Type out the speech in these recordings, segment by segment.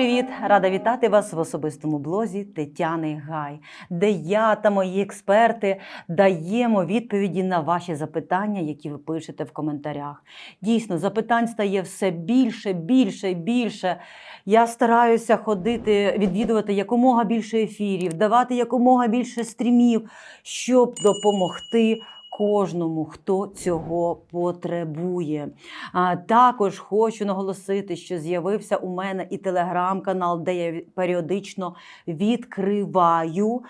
привіт! Рада вітати вас в особистому блозі Тетяни Гай, де я та мої експерти даємо відповіді на ваші запитання, які ви пишете в коментарях. Дійсно, запитань стає все більше, більше, більше. Я стараюся ходити, відвідувати якомога більше ефірів, давати якомога більше стрімів, щоб допомогти. Кожному, хто цього потребує. А, також хочу наголосити, що з'явився у мене і телеграм-канал, де я періодично відкриваю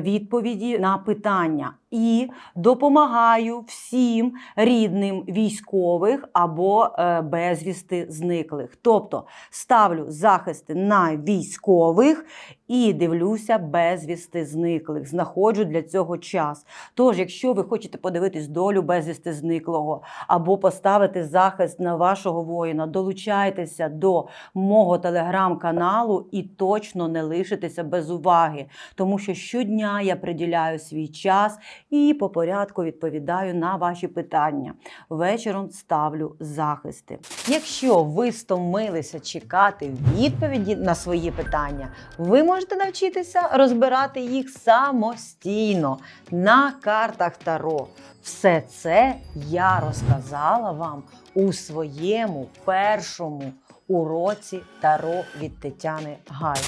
відповіді на питання і допомагаю всім рідним військових або е, безвісти зниклих. Тобто ставлю захисти на військових і дивлюся безвісти зниклих. Знаходжу для цього час. Тож, якщо ви хочете подивитись долю безвісти зниклого або поставити захист на вашого воїна, долучайтеся до мого телеграм-каналу і точно не лишитеся без уваги, тому що щодня я приділяю свій час і по порядку відповідаю на ваші питання. Вечором ставлю захисти. Якщо ви стомилися чекати відповіді на свої питання, ви можете навчитися розбирати їх самостійно на картах Таро. Все це я розказала вам у своєму першому уроці Таро від Тетяни Гай.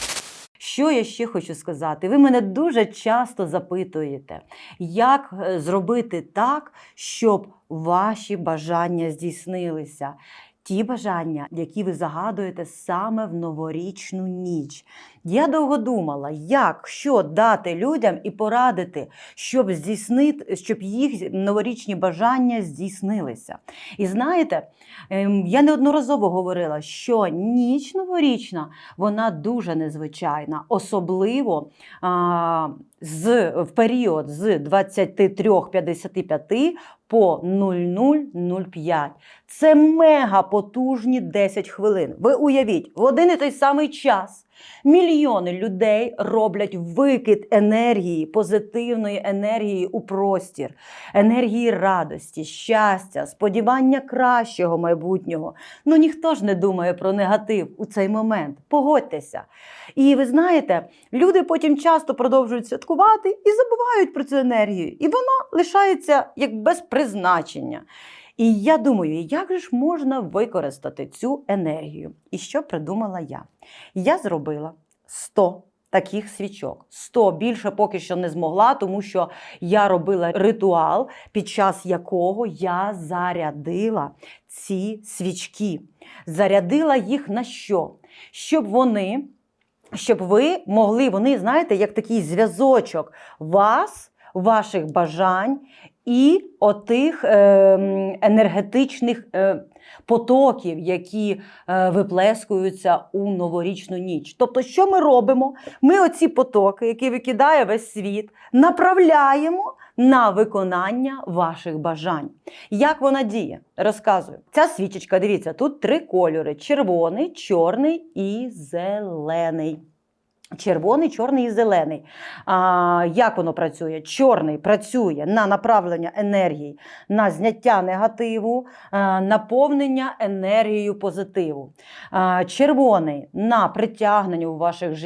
Що я ще хочу сказати? Ви мене дуже часто запитуєте, як е, зробити так, щоб ваші бажання здійснилися. Ті бажання, які ви загадуєте саме в новорічну ніч. Я довго думала, як що дати людям і порадити, щоб здійснити, щоб їх новорічні бажання здійснилися. І знаєте, ем, я неодноразово говорила, що ніч новорічна вона дуже незвичайна, особливо а, з, в період з 23.55 по 00.05. Це мега потужні 10 хвилин. Ви уявіть, в один і той самий час. Мільйони людей роблять викид енергії, позитивної енергії у простір, енергії радості, щастя, сподівання кращого майбутнього. Ну ніхто ж не думає про негатив у цей момент. Погодьтеся. І ви знаєте, люди потім часто продовжують святкувати і забувають про цю енергію. І вона лишається як без призначення. І я думаю, як же ж можна використати цю енергію? І що придумала я? Я зробила 100 таких свічок. 100 більше поки що не змогла, тому що я робила ритуал, під час якого я зарядила ці свічки. Зарядила їх на що? Щоб вони, щоб ви могли, вони, знаєте, як такий зв'язочок вас, ваших бажань і отих е, енергетичних е, потоків, які е, виплескуються у новорічну ніч. Тобто, що ми робимо? Ми оці потоки, які викидає весь світ, направляємо на виконання ваших бажань. Як вона діє? Розказую. Ця свічечка, дивіться, тут три кольори: червоний, чорний і зелений. Червоний, чорний і зелений. А, Як воно працює? Чорний працює на направлення енергії, на зняття негативу, а, наповнення енергією позитиву. А, червоний на притягнення у, ваших,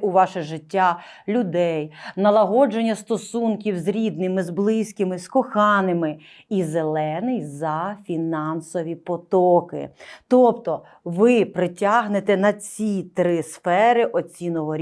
у ваше життя людей, налагодження стосунків з рідними, з близькими, з коханими. І зелений за фінансові потоки. Тобто ви притягнете на ці три сфери оці новорічні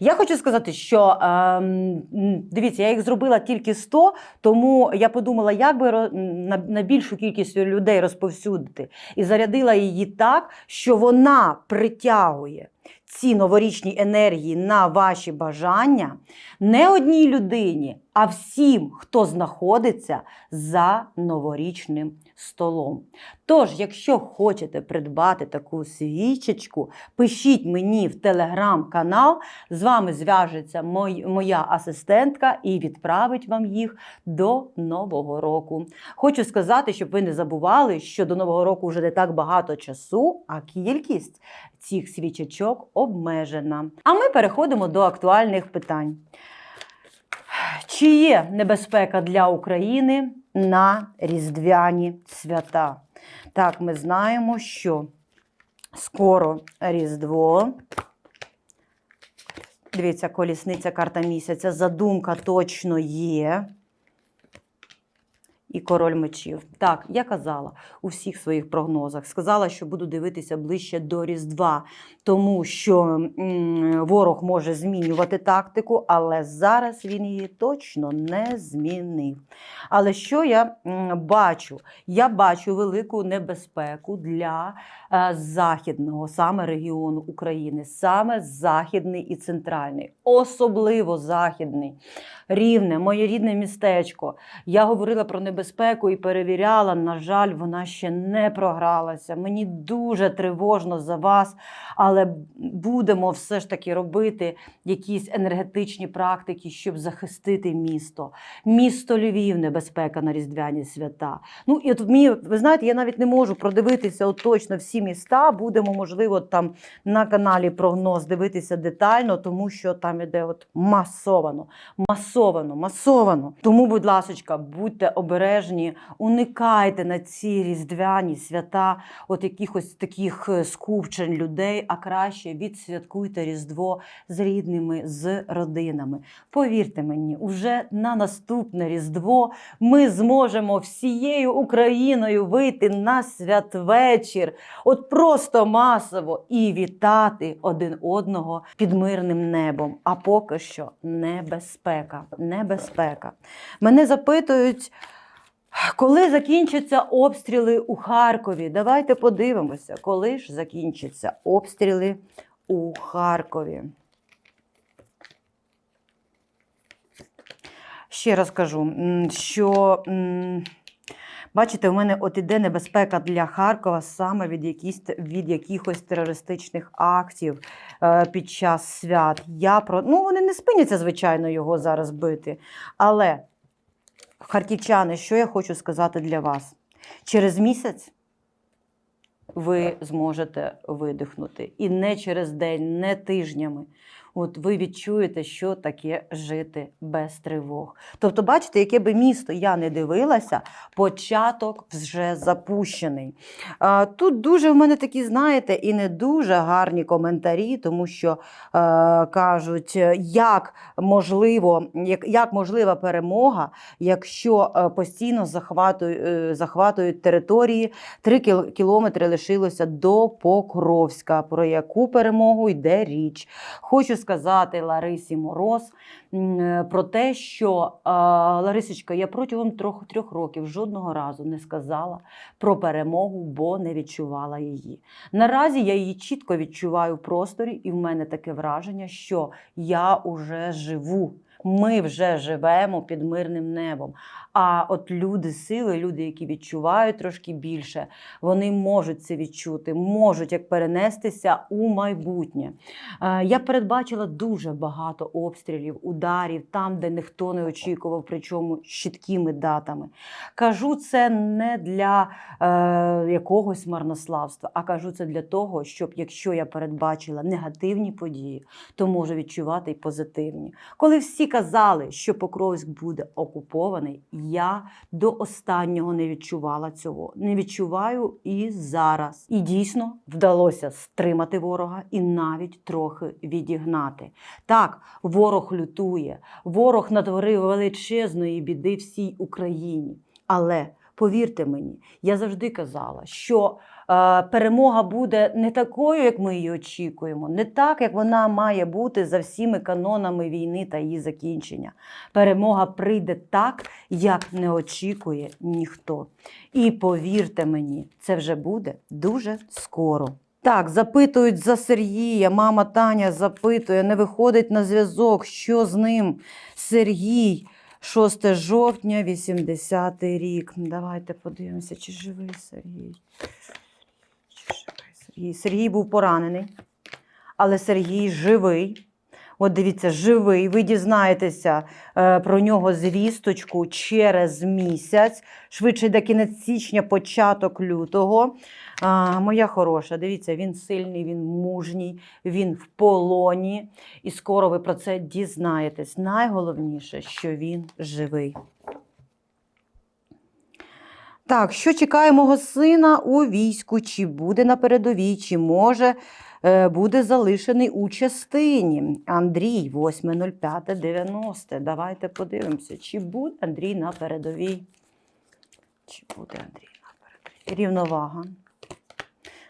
Як потрібно е, користуватися свічечкою? Ви набираєте стаканчик цукру, такий чи стопочку, ставите цю свічечку в центрі новорічного столу і без п'яти 12 запалюєте цю свічку. Я хочу сказати, що ем, дивіться, я їх зробила тільки 100, тому я подумала, як би на, на більшу кількість людей розповсюдити. І зарядила її так, що вона притягує ці новорічні енергії на ваші бажання не одній людині, а всім, хто знаходиться за новорічним столом. Тож, якщо хочете придбати таку свічечку, пишіть мені в телеграм-канал, з вами зв'яжеться моя асистентка і відправить вам їх до Нового року. Хочу сказати, щоб ви не забували, що до Нового року вже не так багато часу, а кількість цих свічечок обмежена. А ми переходимо до актуальних питань. Чи є небезпека для України на різдвяні свята? Так, ми знаємо, що скоро Різдво. Дивіться, колісниця карта місяця. Задумка точно є. І король мечів. Так, я казала у всіх своїх прогнозах. Сказала, що буду дивитися ближче до Різдва, тому що м, ворог може змінювати тактику, але зараз він її точно не змінив. Але що я м, бачу? Я бачу велику небезпеку для е, західного саме регіону України, саме західний і центральний, особливо західний. Рівне, моє рідне містечко. Я говорила про небезпеку і перевіряла. На жаль, вона ще не програлася. Мені дуже тривожно за вас, але будемо все ж таки робити якісь енергетичні практики, щоб захистити місто. Місто Львів, небезпека на різдвяні свята. Ну і от мені, ви знаєте, я навіть не можу продивитися от точно всі міста. Будемо, можливо, там на каналі прогноз дивитися детально, тому що там іде от масовано масовано, масовано. Тому, будь ласочка, будьте обережні, уникайте на ці різдвяні свята от якихось таких е, скупчень людей, а краще відсвяткуйте Різдво з рідними, з родинами. Повірте мені, уже на наступне Різдво ми зможемо всією Україною вийти на святвечір, от просто масово і вітати один одного під мирним небом. А поки що небезпека. Небезпека. Мене запитують. Коли закінчаться обстріли у Харкові? Давайте подивимося, коли ж закінчаться обстріли у Харкові. Ще раз кажу, що бачите, у мене от іде небезпека для Харкова саме від, якісь, від якихось терористичних актів е, під час свят. Я про ну вони не спиняться, звичайно, його зараз бити. Але, харківчани, що я хочу сказати для вас? Через місяць ви зможете видихнути. І не через день, не тижнями. От ви відчуєте, що таке жити без тривог. Тобто, бачите, яке би місто я не дивилася, початок вже запущений. Тут дуже в мене такі, знаєте, і не дуже гарні коментарі, тому що е, кажуть, як можливо, як, як можлива перемога, якщо е, постійно захватують, е, захватують території. Три кілометри лишилося до Покровська. Про яку перемогу йде річ? Хочу сказати Ларисі Мороз е, про те, що Ларисочка, я протягом трьох, трьох років жодного разу не сказала про перемогу, бо не відчувала її. Наразі я її чітко відчуваю в просторі, і в мене таке враження, що я уже живу. Ми вже живемо під мирним небом. А от люди сили, люди, які відчувають трошки більше, вони можуть це відчути, можуть як перенестися у майбутнє. Е, Я передбачила дуже багато обстрілів, ударів там, де ніхто не очікував, причому чіткими датами. Кажу це не для е, якогось марнославства, а кажу це для того, щоб якщо я передбачила негативні події, то можу відчувати й позитивні. Коли всі казали, що Покровськ буде окупований, я до останнього не відчувала цього. Не відчуваю і зараз. І дійсно вдалося стримати ворога і навіть трохи відігнати. Так, ворог лютує, ворог натворив величезної біди всій Україні. Але повірте мені, я завжди казала, що е, перемога буде не такою, як ми її очікуємо, не так, як вона має бути за всіми канонами війни та її закінчення. Перемога прийде так, як не очікує ніхто. І повірте мені, це вже буде дуже скоро. Так, запитують за Сергія. Мама Таня запитує, не виходить на зв'язок, що з ним. Сергій 6 жовтня, 80 рік. Давайте подивимося, чи живий Сергій. Чи живий Сергій? Сергій був поранений, але Сергій живий. От дивіться, живий. Ви дізнаєтеся е, про нього звісточку через місяць, швидше до кінець січня, початок лютого. А, моя хороша, дивіться, він сильний, він мужній, він в полоні. І скоро ви про це дізнаєтесь. Найголовніше, що він живий. Так, що чекає мого сина у війську? Чи буде на передовій, чи може е, буде залишений у частині? Андрій, 8.05.90. Давайте подивимося, чи буде Андрій на передовій. Чи буде Андрій на передовій? Рівновага.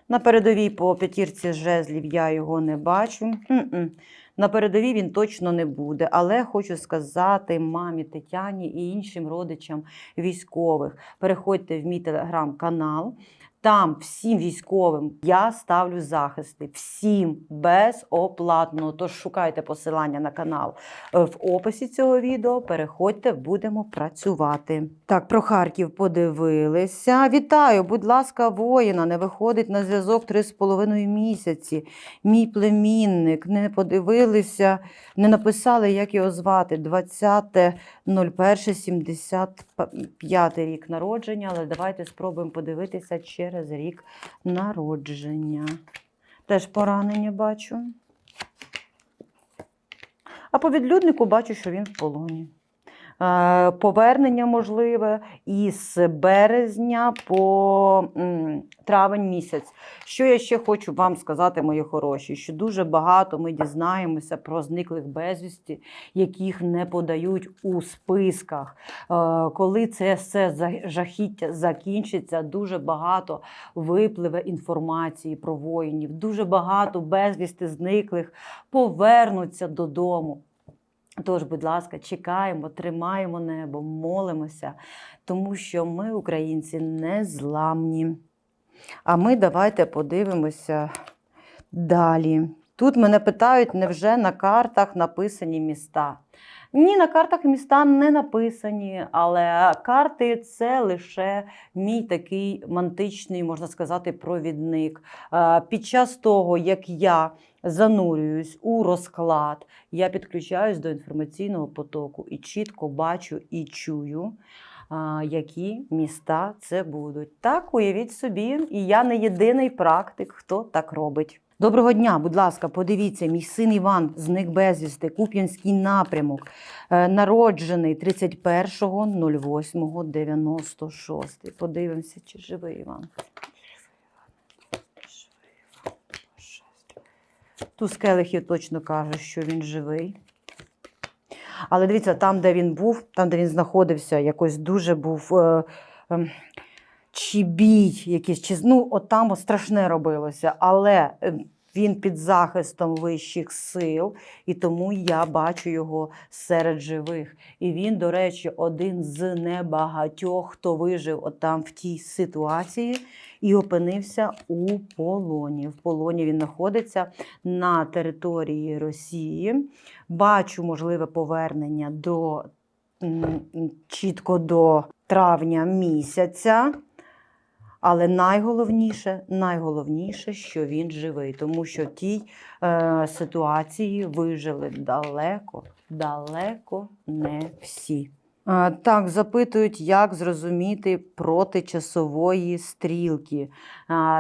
На передовій по п'ятірці жезлів я його не бачу. М-м. На передовій він точно не буде, але хочу сказати мамі Тетяні і іншим родичам військових. Переходьте в мій телеграм-канал. Там всім військовим я ставлю захисти, всім безоплатно. Тож шукайте посилання на канал е, в описі цього відео. Переходьте, будемо працювати. Так, про Харків подивилися. Вітаю, будь ласка, воїна. Не виходить на зв'язок три з половиною місяці. Мій племінник не подивилися, не написали, як його звати. 20.01.75 рік народження, але давайте спробуємо подивитися через рік народження. Теж поранення бачу. А по відлюднику бачу, що він в полоні. Е, Повернення можливе із березня по травень місяць. Що я ще хочу вам сказати, мої хороші, що дуже багато ми дізнаємося про зниклих безвісті, яких не подають у списках. Е, Коли це все жахіття закінчиться, дуже багато випливе інформації про воїнів, дуже багато безвісти зниклих повернуться додому. Тож, будь ласка, чекаємо, тримаємо небо, молимося, тому що ми, українці, не зламні. А ми давайте подивимося далі. Тут мене питають, невже на картах написані міста? Ні, на картах міста не написані, але карти це лише мій такий мантичний, можна сказати, провідник. Е, Під час того, як я занурююсь у розклад, я підключаюсь до інформаційного потоку і чітко бачу і чую, які міста це будуть. Так, уявіть собі, і я не єдиний практик, хто так робить. Доброго дня, будь ласка, подивіться, мій син Іван зник безвісти, Куп'янський напрямок, е, народжений 31.08.96. Подивимося, чи живий Іван. Туз келихів точно каже, що він живий. Але дивіться, там, де він був, там, де він знаходився, якось дуже був е, е, чи бій, якийсь, чи, ну, от там от страшне робилося. Але е, він під захистом вищих сил, і тому я бачу його серед живих. І він, до речі, один з небагатьох, хто вижив от там в тій ситуації і опинився у полоні. В полоні він знаходиться на території Росії. Бачу можливе повернення до чітко до травня місяця. Але найголовніше, найголовніше, що він живий, тому що в тій е, ситуації вижили далеко, далеко не всі. Так, запитують, як зрозуміти протичасової стрілки.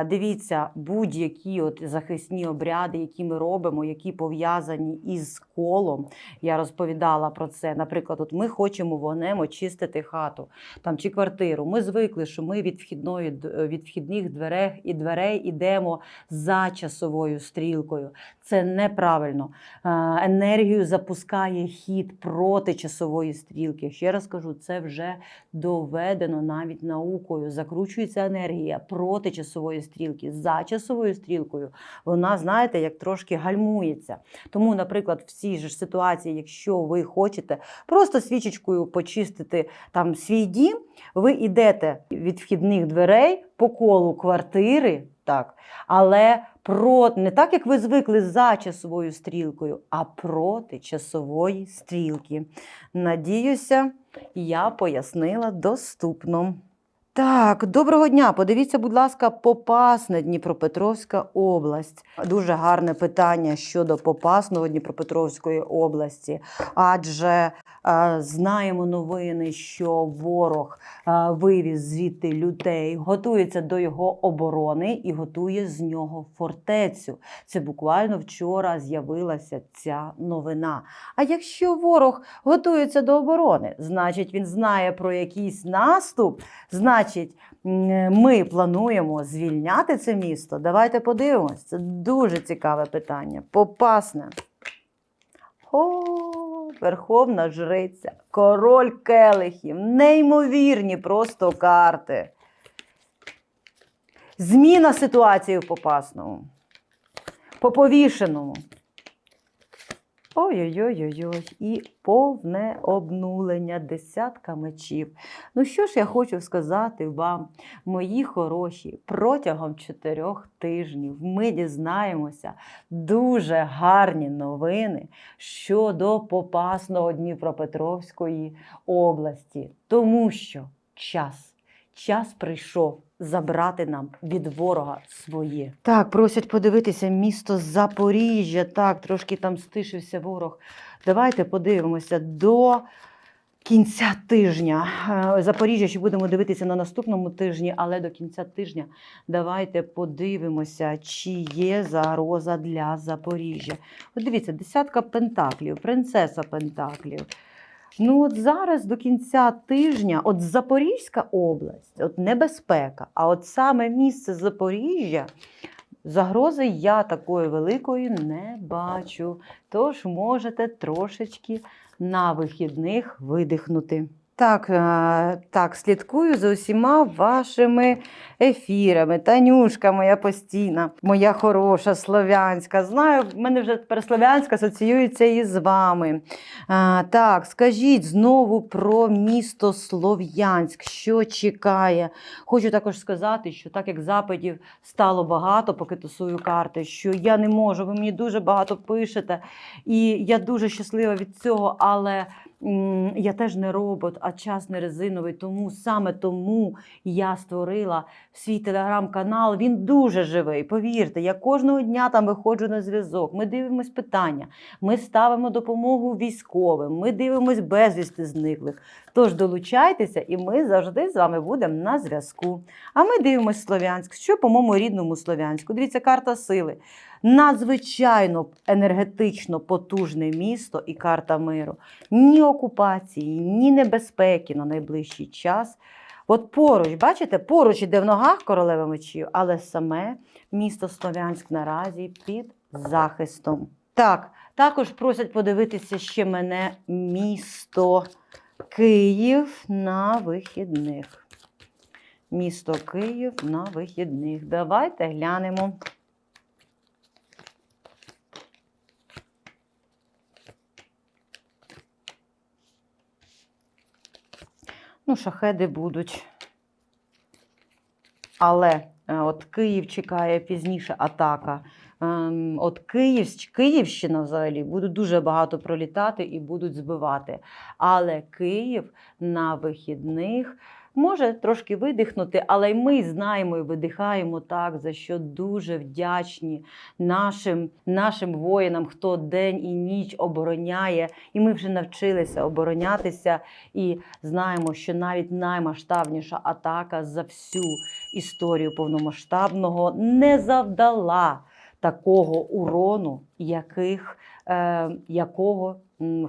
Дивіться, будь-які от захисні обряди, які ми робимо, які пов'язані із колом. Я розповідала про це. Наприклад, от ми хочемо вогнем очистити хату там, чи квартиру. Ми звикли, що ми від, вхідної, від вхідних дверей і дверей йдемо за часовою стрілкою. Це неправильно. Е, Енергію запускає хід проти часової стрілки. Ще раз кажу, це вже доведено навіть наукою. Закручується енергія проти часової стрілки. За часовою стрілкою вона, знаєте, як трошки гальмується. Тому, наприклад, в цій же ситуації, якщо ви хочете просто свічечкою почистити там свій дім, ви йдете від вхідних дверей по колу квартири, так, але проти, не так, як ви звикли за часовою стрілкою, а проти часової стрілки. Надіюся, я пояснила доступно. Так, доброго дня. Подивіться, будь ласка, Попасне Дніпропетровська область. Дуже гарне питання щодо Попасного Дніпропетровської області. Адже е, знаємо новини, що ворог е, вивіз звідти людей, готується до його оборони і готує з нього фортецю. Це буквально вчора з'явилася ця новина. А якщо ворог готується до оборони, значить він знає про якийсь наступ, значить м, ми плануємо звільняти це місто. Давайте подивимось. Це дуже цікаве питання. Попасне. О, Верховна Жриця, король келихів, неймовірні просто карти. Зміна ситуації в Попасному. По повішеному. Ой-ой-ой-ой, і повне обнулення десятка мечів. Ну що ж я хочу сказати вам, мої хороші, протягом чотирьох тижнів ми дізнаємося дуже гарні новини щодо Попасного Дніпропетровської області, тому що час, час прийшов забрати нам від ворога своє. Так, просять подивитися місто Запоріжжя. Так, трошки там стишився ворог. Давайте подивимося до кінця тижня. Е, Запоріжжя ще будемо дивитися на наступному тижні, але до кінця тижня давайте подивимося, чи є загроза для Запоріжжя. От дивіться, десятка пентаклів, принцеса пентаклів. Ну, от зараз до кінця тижня, от Запорізька область, от небезпека, а от саме місце Запоріжжя, загрози я такої великої не бачу. Тож можете трошечки на вихідних видихнути. Так, е, так, слідкую за усіма вашими ефірами. Танюшка моя постійна, моя хороша слов'янська. Знаю, в мене вже тепер слов'янська асоціюється із вами. А, так, скажіть знову про місто Слов'янськ, що чекає. Хочу також сказати, що так як запитів стало багато, поки тусую карти, що я не можу, ви мені дуже багато пишете, і я дуже щаслива від цього, але. Я теж не робот, а час не резиновий. Тому саме тому я створила свій телеграм-канал. Він дуже живий. Повірте, я кожного дня там виходжу на зв'язок. Ми дивимось питання, ми ставимо допомогу військовим, ми дивимось безвісти зниклих. Тож долучайтеся, і ми завжди з вами будемо на зв'язку. А ми дивимось Слов'янськ. Що по моєму рідному Слов'янську? Дивіться, карта сили. Надзвичайно енергетично потужне місто і карта миру. Ні окупації, ні небезпеки на найближчий час. От поруч, бачите, поруч іде в ногах королева мечів, але саме місто Слов'янськ наразі під захистом. Так, також просять подивитися ще мене місто Київ на вихідних. Місто Київ на вихідних. Давайте глянемо. Ну, шахеди будуть. Але е, от Київ чекає пізніше атака. Ем, От Київ, Київщина взагалі буде дуже багато пролітати і будуть збивати. Але Київ на вихідних може трошки видихнути, але й ми знаємо і видихаємо так, за що дуже вдячні нашим, нашим воїнам, хто день і ніч обороняє. І ми вже навчилися оборонятися і знаємо, що навіть наймасштабніша атака за всю історію повномасштабного не завдала такого урону, яких, е, якого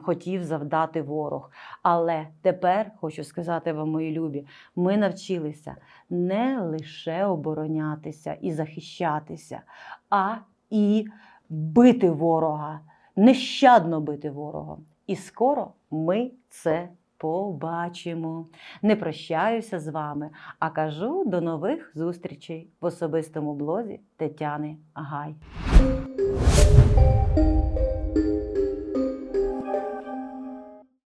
хотів завдати ворог. Але тепер хочу сказати вам, мої любі, ми навчилися не лише оборонятися і захищатися, а і бити ворога, нещадно бити ворога. І скоро ми це побачимо. Не прощаюся з вами, а кажу до нових зустрічей в особистому блозі Тетяни Гай.